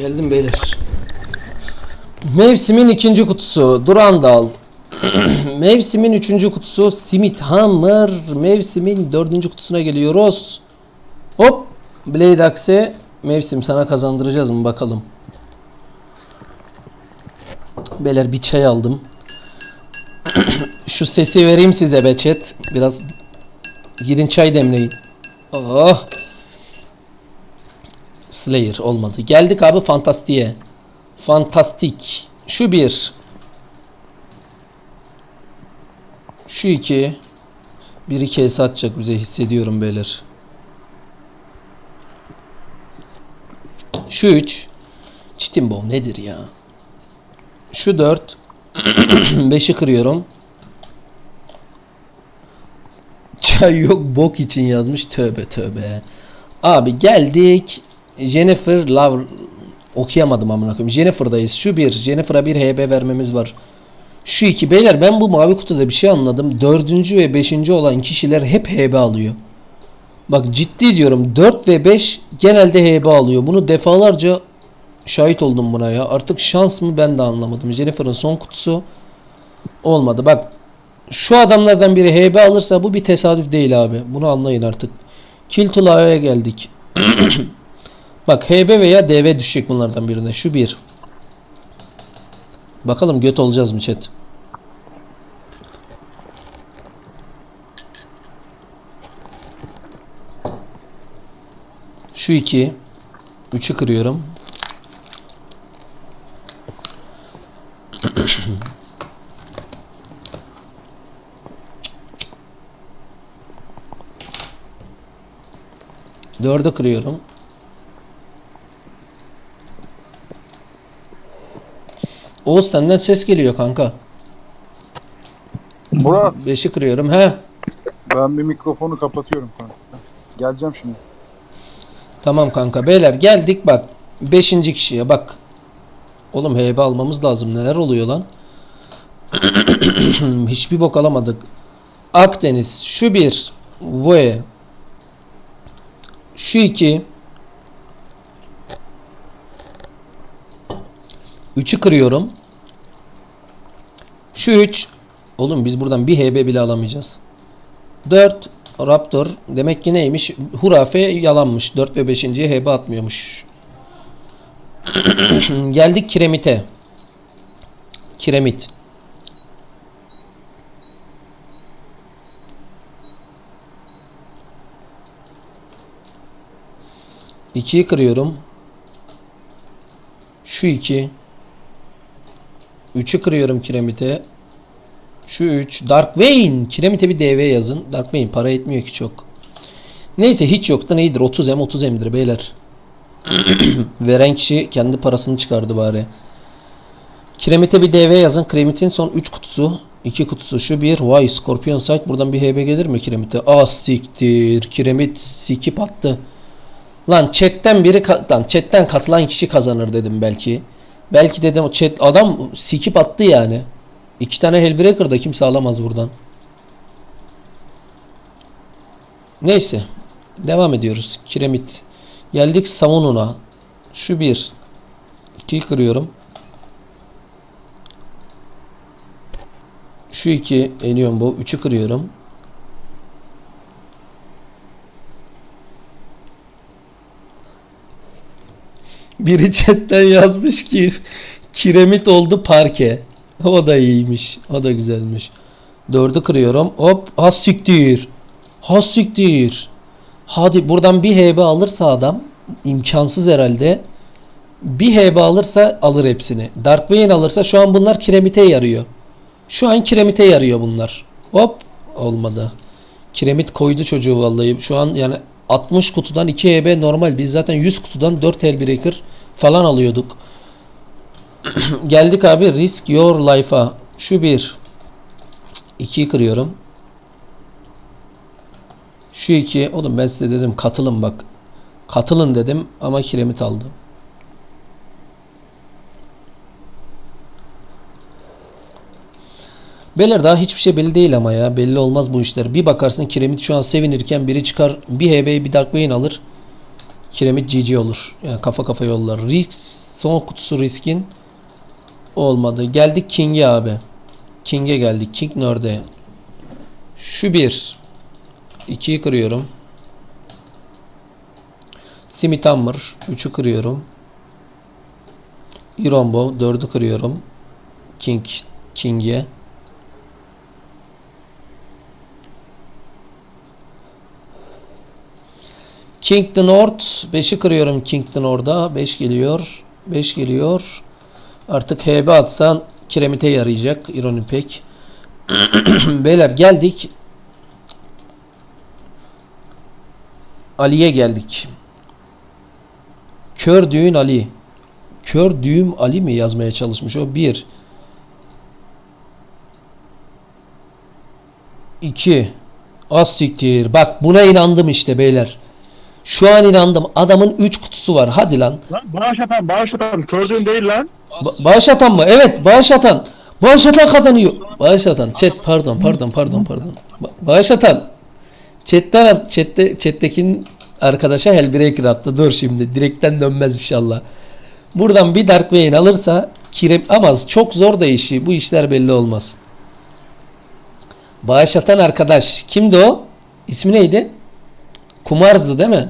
Geldim beyler. Mevsimin ikinci kutusu Durandal. Mevsimin üçüncü kutusu Simit Hammer. Mevsimin dördüncü kutusuna geliyoruz. Hop. Blade Axe. Mevsim sana kazandıracağız mı bakalım. Beyler bir çay aldım. Şu sesi vereyim size be. Biraz gidin çay demleyin. Oh. Slayer olmadı. Geldik abi fantastiğe. Fantastik. Şu bir. Şu iki. Bir iki es atacak bize hissediyorum beyler. Şu üç. Çitimbo nedir ya? Şu dört. Beşi kırıyorum. Çay yok bok için yazmış. Tövbe tövbe. Abi geldik. Jennifer Love okuyamadım amına koyayım. Jennifer'dayız. Şu bir. Jennifer'a bir HB vermemiz var. Şu iki. Beyler ben bu mavi kutuda bir şey anladım. Dördüncü ve beşinci olan kişiler hep HB alıyor. Bak ciddi diyorum. 4 ve 5 genelde HB alıyor. Bunu defalarca şahit oldum buna ya. Artık şans mı ben de anlamadım. Jennifer'ın son kutusu olmadı. Bak şu adamlardan biri HB alırsa bu bir tesadüf değil abi. Bunu anlayın artık. Kill to geldik. Bak HB veya DV düşecek bunlardan birine. Şu bir. Bakalım göt olacağız mı chat? Şu iki. Üçü kırıyorum. Dördü kırıyorum. Oğuz senden ses geliyor kanka. Murat Beşi kırıyorum. He. ben bir mikrofonu kapatıyorum kanka. Geleceğim şimdi. Tamam kanka. Beyler geldik bak. Beşinci kişiye bak. Oğlum HB almamız lazım. Neler oluyor lan? Hiçbir bok alamadık. Akdeniz. Şu bir. Voe. Şu iki. Üçü kırıyorum. Şu üç. Oğlum biz buradan bir HB bile alamayacağız. 4 Raptor demek ki neymiş? Hurafe yalanmış. 4 ve 5.ye heba atmıyormuş. Geldik kiremite. Kiremit. İkiyi kırıyorum. Şu iki. Üçü kırıyorum kiremite. Şu 3. Dark Vayne. Kiremite bir DV yazın. Dark Vayne para etmiyor ki çok. Neyse hiç yoktan iyidir. 30 M 30 M'dir beyler. Veren kişi kendi parasını çıkardı bari. Kiremite bir DV yazın. Kiremitin son 3 kutusu. 2 kutusu şu bir. Vay Scorpion Sight. Buradan bir HB gelir mi Kiremite? Ah siktir. Kiremit sikip attı. Lan chatten biri lan chatten katılan kişi kazanır dedim belki. Belki dedim chat adam sikip attı yani. İki tane Hellbreaker da kimse alamaz buradan. Neyse. Devam ediyoruz. Kiremit. Geldik Savununa. Şu bir. İkiyi kırıyorum. Şu iki. Eniyorum bu. Üçü kırıyorum. Biri chatten yazmış ki kiremit oldu parke. O da iyiymiş. O da güzelmiş. Dördü kırıyorum. Hop. Has siktir. Has siktir. Hadi buradan bir HB alırsa adam imkansız herhalde. Bir HB alırsa alır hepsini. Dark Vayne alırsa şu an bunlar kiremite yarıyor. Şu an kiremite yarıyor bunlar. Hop. Olmadı. Kiremit koydu çocuğu vallahi. Şu an yani 60 kutudan 2 HB normal. Biz zaten 100 kutudan 4 Hellbreaker falan alıyorduk. Geldik abi risk your life'a. Şu bir. İkiyi kırıyorum. Şu iki. Oğlum ben size dedim katılın bak. Katılın dedim ama kiremit aldım. Beyler daha hiçbir şey belli değil ama ya. Belli olmaz bu işler. Bir bakarsın kiremit şu an sevinirken biri çıkar bir HB'yi bir Dark Vayne alır. Kiremit GG olur. Yani kafa kafa yollar. Risk Son kutusu riskin. Olmadı. Geldik King'e abi. King'e geldik. King nerede? Şu bir. 2'yi kırıyorum. Smith Hammer 3'ü kırıyorum. Irombo 4'ü kırıyorum. King King'e. King the North 5'i kırıyorum King the North'a. 5 geliyor. 5 geliyor. Artık HB atsan kiremite yarayacak. İroni pek. Beyler geldik. Ali'ye geldik. Kör düğün Ali. Kör düğüm Ali mi yazmaya çalışmış o? Bir. İki. Az siktir. Bak buna inandım işte beyler. Şu an inandım. Adamın 3 kutusu var. Hadi lan. Lan bağış atan, bağış atan. Kördüğün değil lan. Ba- bağış atan mı? Evet bağış atan. Bağış atan kazanıyor. Bağış atan. Chat pardon pardon pardon pardon. Ba- bağış atan. Chat'ten at. Chat'te, chat'tekinin arkadaşa Hellbreaker attı. Dur şimdi. Direkten dönmez inşallah. Buradan bir Dark Vayne alırsa kirem ama çok zor da işi. Bu işler belli olmaz. Bağış atan arkadaş. Kimdi o? İsmi neydi? Kumarz'dı değil mi?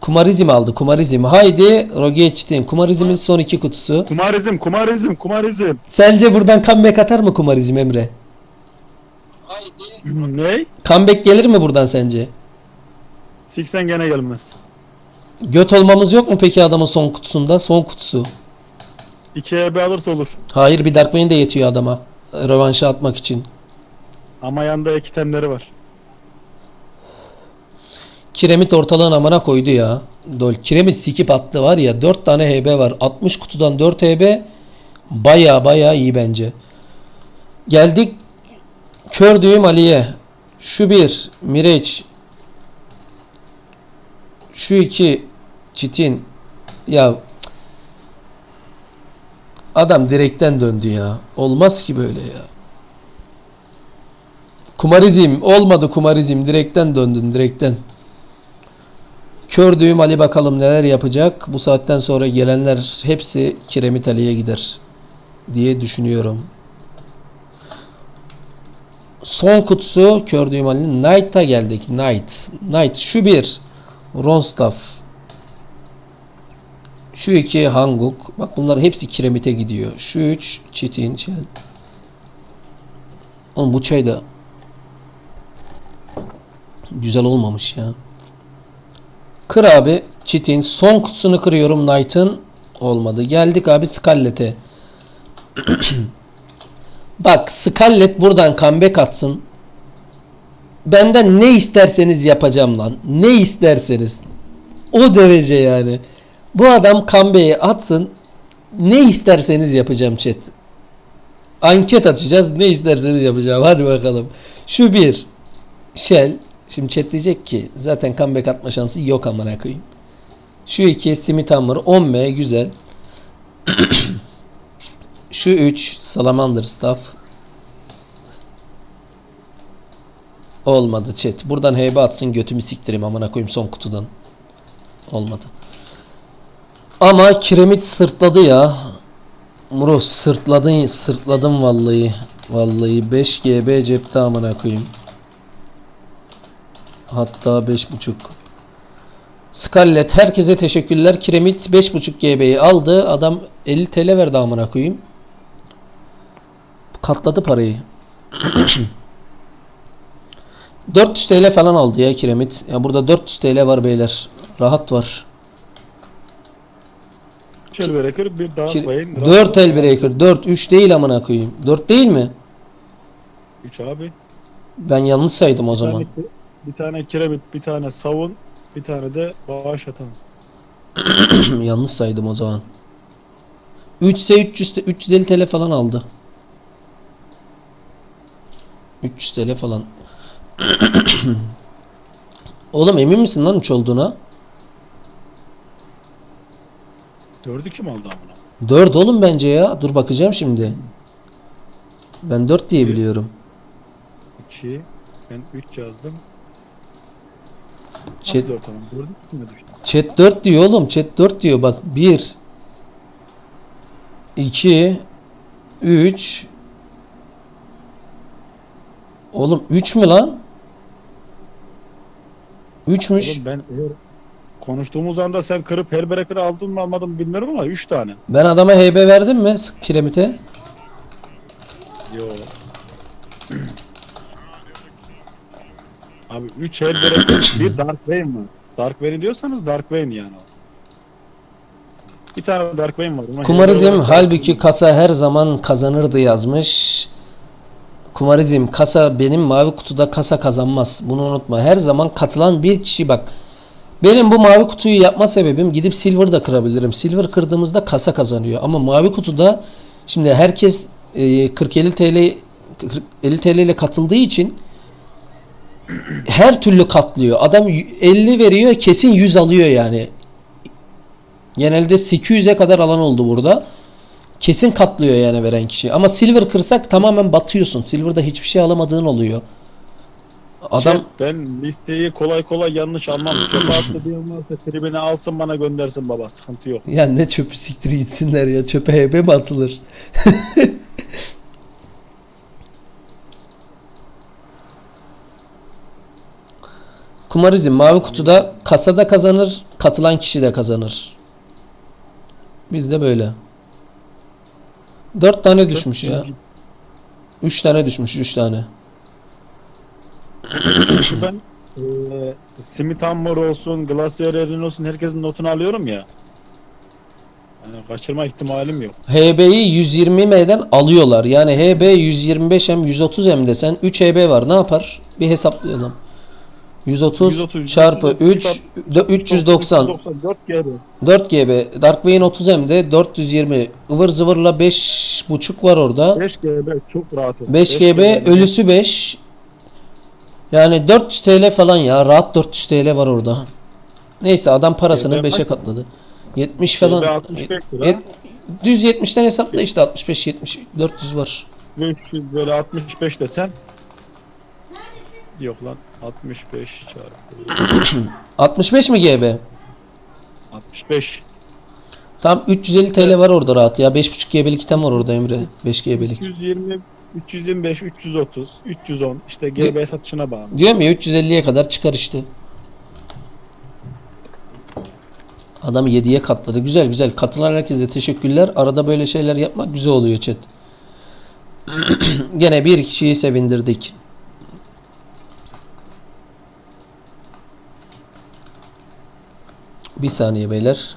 Kumarizm aldı. Kumarizm. Haydi Roge'ye çitin. Kumarizmin son iki kutusu. Kumarizm, kumarizm, kumarizm. Sence buradan comeback atar mı Kumarizm Emre? ne? Comeback gelir mi buradan sence? Siksen gene gelmez. Göt olmamız yok mu peki adamın son kutusunda? Son kutusu. 2 EB alırsa olur. Hayır bir Dark de yetiyor adama. Rövanşı atmak için. Ama yanında iki temleri var. Kiremit ortalığın amına koydu ya. Dol. Kiremit sikip attı var ya 4 tane HB var. 60 kutudan 4 HB baya baya iyi bence. Geldik kör düğüm Ali'ye. Şu bir Mireç. Şu iki Çitin. Ya adam direkten döndü ya. Olmaz ki böyle ya. Kumarizm olmadı kumarizm direkten döndün direkten. Kör düğüm Ali bakalım neler yapacak. Bu saatten sonra gelenler hepsi Kiremit Ali'ye gider diye düşünüyorum. Son kutusu Kör düğüm Ali'nin Knight'a geldik. Knight. Knight şu bir. Ronstaff. Şu iki Hanguk. Bak bunlar hepsi Kiremit'e gidiyor. Şu üç Çitin. Oğlum bu çay da güzel olmamış ya. Kır abi. Çitin. Son kutusunu kırıyorum Knight'ın. Olmadı. Geldik abi Scarlet'e. Bak Scarlet buradan comeback atsın. Benden ne isterseniz yapacağım lan. Ne isterseniz. O derece yani. Bu adam comeback'i atsın. Ne isterseniz yapacağım chat. Anket açacağız. Ne isterseniz yapacağım. Hadi bakalım. Şu bir. Shell. Şimdi chat diyecek ki zaten comeback atma şansı yok amına koyayım. Şu iki Smith Hammer 10M güzel. Şu 3 Salamander Staff. Olmadı chat. Buradan heybe atsın götümü siktireyim amına koyayım son kutudan. Olmadı. Ama kiremit sırtladı ya. Muro sırtladın sırtladım vallahi. Vallahi 5 GB cepte amına koyayım. Hatta 5.5. Scarlett herkese teşekkürler. Kiremit 5.5 GB'yi aldı. Adam 50 TL verdi amına koyayım. Katladı parayı. 400 TL falan aldı ya kiremit. Ya burada 400 TL var beyler. Rahat var. Shell Breaker bir bayın. 4 el breaker. 4 3 değil amına koyayım. 4 değil mi? 3 abi. Ben yanlış saydım o zaman. Bir tane kiremit, bir tane savun, bir tane de bağış atan. yanlış saydım o zaman. 3 ise 300 te- 350 TL falan aldı. 300 TL falan. Oğlum emin misin lan 3 olduğuna? 4'ü kim aldı amına? 4 oğlum bence ya. Dur bakacağım şimdi. Ben 4 diye biliyorum. 2 ben 3 yazdım. Nasıl Chat, dört adam? Gördün mü düştü? chat 4 diyor oğlum. Chat 4 diyor. Bak 1 2 3 Oğlum 3 mü lan? 3'müş. Oğlum ben eğer konuştuğumuz anda sen kırıp Hellbreaker'ı aldın mı almadın mı bilmiyorum ama 3 tane. Ben adama HB verdim mi sık- kiremite? Yo. Abi 3 Hellbreaker bir Dark Vayne var. Dark Vayne diyorsanız Dark Vayne yani. o. Bir tane Dark Vayne var. Ama Kumarizm halbuki kasa her zaman kazanırdı yazmış. Kumarizm kasa benim mavi kutuda kasa kazanmaz. Bunu unutma. Her zaman katılan bir kişi bak. Benim bu mavi kutuyu yapma sebebim gidip silver da kırabilirim. Silver kırdığımızda kasa kazanıyor. Ama mavi kutuda şimdi herkes e, 40-50 TL 50 TL ile katıldığı için her türlü katlıyor. Adam y- 50 veriyor kesin 100 alıyor yani. Genelde 800'e kadar alan oldu burada. Kesin katlıyor yani veren kişi. Ama silver kırsak tamamen batıyorsun. Silver'da hiçbir şey alamadığın oluyor. Adam Chat, ben listeyi kolay kolay yanlış almam. Çöpe attı diyen varsa tribine alsın bana göndersin baba. Sıkıntı yok. ya ne çöpü siktir gitsinler ya. Çöpe HB mi atılır? Kumarizm mavi kutuda kasada kazanır, katılan kişi de kazanır. Bizde böyle. 4 tane düşmüş ya. 3 tane düşmüş, 3 tane. Ben eee Smith Hammer olsun, Glacier Erin olsun herkesin notunu alıyorum ya. Yani kaçırma ihtimalim yok. HB'yi 120M'den alıyorlar. Yani HB 125M 130M desen 3 HB var. Ne yapar? Bir hesaplayalım. 130, 130, çarpı 3 390 4 GB. 4 GB. Darkwing 30M'de 420. ıvır zıvırla 5.5 var orada. 5 GB çok rahat. 5 GB ölüsü 5. Yani 400 TL falan ya. Rahat 400 TL var orada. Neyse adam parasını GB 5'e kaç? katladı. 70 falan. GB 65 lira. Yet- Düz 70'ten hesapla işte 65 70 400 var. 500 böyle 65 desen. Yok lan 65 çarpı 65 mi GB? 65. Tam 350 TL var orada rahat ya. 5.5 GB'lik item var orada Emre. 5 GB'lik. 320 325 330 310 işte GB satışına bağlı. Diyorum ya 350'ye kadar çıkar işte. Adam 7'ye katladı. Güzel güzel. Katılan herkese teşekkürler. Arada böyle şeyler yapmak güzel oluyor chat. Gene bir kişiyi sevindirdik. Bir saniye beyler.